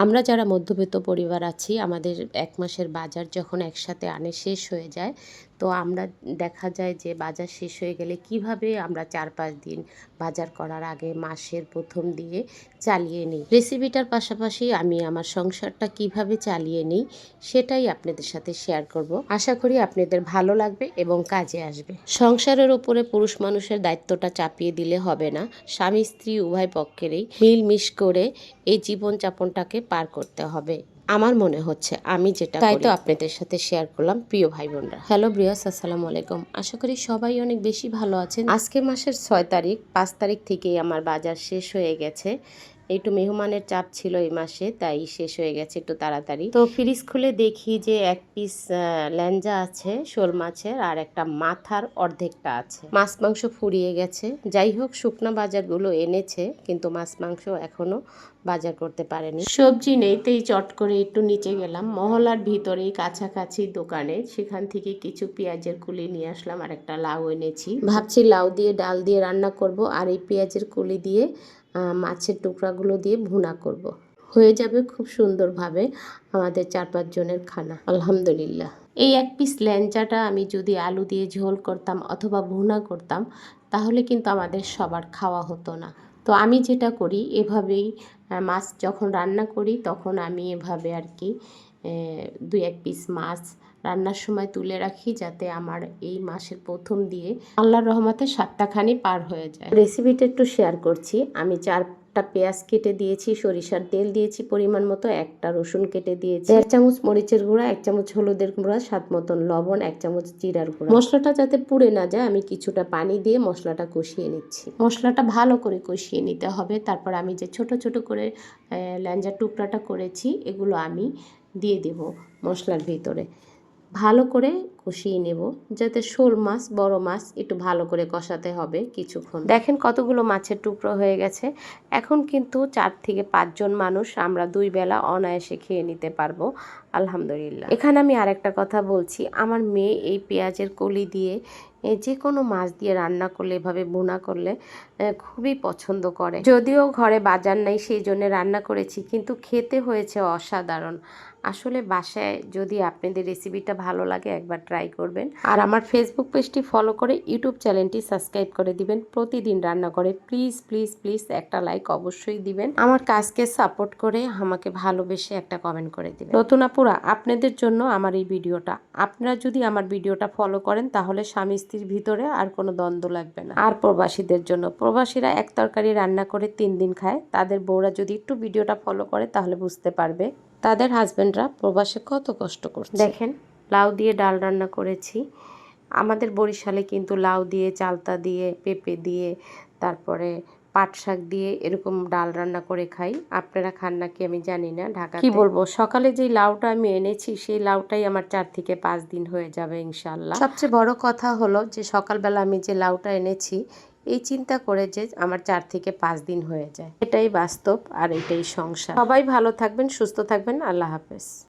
আমরা যারা মধ্যবিত্ত পরিবার আছি, আমাদের এক মাসের বাজার যখন একসাথে আনে শেষ হয়ে যায় তো আমরা দেখা যায় যে বাজার শেষ হয়ে গেলে কীভাবে আমরা চার পাঁচ দিন বাজার করার আগে মাসের প্রথম দিয়ে চালিয়ে নিই? রেসিপিটার পাশাপাশি আমি আমার সংসারটা কীভাবে চালিয়ে নিই সেটাই আপনাদের সাথে শেয়ার করব। আশা করি আপনাদের ভালো লাগবে এবং কাজে আসবে। সংসারের ওপরে পুরুষ মানুষের দায়িত্বটা চাপিয়ে দিলে হবে না। স্বামী স্ত্রী উভয় পক্ষেরই মিলমিশ করে এই জীবনযাপনটাকে পার করতে হবে। আমার মনে হচ্ছে আমি যেটা তাই তো আপনাদের সাথে শেয়ার করলাম প্রিয় ভাই বোনরা হ্যালো ব্রিয়াস আসসালামু আলাইকুম। আশা করি সবাই অনেক বেশি ভালো আছেন। আজকে মাসের ছয় তারিখ পাঁচ তারিখ থেকেই আমার বাজার শেষ হয়ে গেছে। একটু মেহমানের চাপ ছিল এই মাসে তাই শেষ হয়ে গেছে একটু তাড়াতাড়ি। তো ফ্রিজ খুলে দেখি যে এক পিস ল্যাঞ্জা আছে শোল মাছের আর একটা মাথার অর্ধেকটা আছে। মাছ মাংস ফুরিয়ে গেছে। যাই হোক শুকনা বাজারগুলো এনেছে কিন্তু মাছ মাংস এখনও বাজার করতে পারেনি। সবজি নেই তাই চট করে একটু নিচে গেলাম। মহলার ভিতরেই কাছাকাছি দোকানে সেখান থেকে কিছু পেঁয়াজের কুলি নিয়ে আসলাম আর একটা লাউ এনেছি। ভাবছি লাউ দিয়ে ডাল দিয়ে রান্না করব আর এই পেঁয়াজের কুলি দিয়ে মাছের টুকরাগুলো দিয়ে ভুনা করব। হয়ে যাবে খুব সুন্দরভাবে আমাদের চার পাঁচ জনের খানা। আলহামদুলিল্লাহ। এই এক পিস ল্যাঞ্চাটা আমি যদি আলু দিয়ে ঝোল করতাম অথবা ভুনা করতাম, তাহলে কিন্তু আমাদের সবার খাওয়া হতো না। তো আমি যেটা করি, এভাবেই মাছ যখন রান্না করি, তখন আমি এভাবে আর কি দুই এক পিস মাছ রান্নার সময় তুলে রাখি যাতে আমার এই মাসের প্রথম দিয়ে আল্লাহর রহমতে সাতটাখানি পার হয়ে যায়। রেসিপিটা একটু শেয়ার করছি। আমি চারটা পেঁয়াজ কেটে দিয়েছি সরিষার তেল দিয়েছি পরিমাণ মতো একটা রসুন কেটে দিয়েছি। এক চামচ মরিচের গুঁড়া এক চামচ হলুদের গুঁড়া স্বাদ মতন লবণ এক চামচ জিরার গুঁড়া। মশলাটা যাতে পুড়ে না যায় আমি কিছুটা পানি দিয়ে মশলাটা কষিয়ে নিচ্ছি। মশলাটা ভালো করে কষিয়ে নিতে হবে। তারপর আমি যে ছোট ছোট করে ল্যাঞ্জার টুকরাটা করেছি এগুলো আমি দিয়ে দেব মশলার ভিতরে। ভালো করে কষিয়ে নেব, যাতে শোল মাছ, বড় মাছ একটু ভালো করে কষাতে হবে কিছুক্ষণ। দেখেন কতগুলো মাছের টুকরো হয়ে গেছে। এখন কিন্তু চার থেকে পাঁচজন মানুষ আমরা দুই বেলা অনায়াসে খেয়ে নিতে পারব, আলহামদুলিল্লাহ। এখানে আমি আরেকটা কথা বলছি, আমার মেয়ে এই পেঁয়াজের কলি দিয়ে যে কোনো মাছ দিয়ে রান্না করলে, এভাবে বোনা করলে খুবই পছন্দ করে। যদিও ঘরে বাজার নাই, সেই জন্য রান্না করেছি, কিন্তু খেতে হয়েছে অসাধারণ। আসলে বাসায় যদি আপনাদের রেসিপিটা ভালো লাগে, একবার ট্রাই করবেন। আর আমার ফেসবুক পেজটি ফলো করে ইউটিউব চ্যানেলটি সাবস্ক্রাইব করে দিবেন। প্রতিদিন রান্না করে প্লিজ প্লিজ প্লিজ একটা লাইক অবশ্যই দিবেন। আমার কাজকে সাপোর্ট করে আমাকে ভালোবেসে একটা কমেন্ট করে দিবেন। নতুন আপুরা, আপনাদের জন্য আমার এই ভিডিওটা। আপনারা যদি আমার ভিডিওটা ফলো করেন, তাহলে স্বামী স্ত্রীর ভিতরে আর কোনো দ্বন্দ্ব লাগবে না। আর প্রবাসীদের জন্য, প্রবাসীরা এক তরকারি রান্না করে তিন দিন খায়। তাদের বউরা যদি একটু ভিডিওটা ফলো করে, তাহলে বুঝতে পারবে। তাদের হাজবেন্ডরা প্রবাসে কত কষ্ট করছে। দেখেন লাউ দিয়ে ডাল রান্না করেছি। আমাদের বরিশালে কিন্তু লাউ দিয়ে চালতা দিয়ে পেঁপে দিয়ে তারপরে পাট শাক দিয়ে এরকম ডাল রান্না করে খাই। আপনারা খান নাকি আমি জানি না ঢাকা কি বলব সকালে যে লাউটা আমি এনেছি সেই লাউটাই আমার চার থেকে পাঁচ দিন হয়ে যাবে ইনশাল্লাহ সবচেয়ে বড় কথা হলো যে সকালবেলা আমি যে লাউটা এনেছি এই চিন্তা করে যে আমার চার থেকে পাঁচ দিন হয়ে যায়। এটাই বাস্তব আর এটাই সংসার। সবাই ভালো থাকবেন, সুস্থ থাকবেন। আল্লাহ হাফেজ।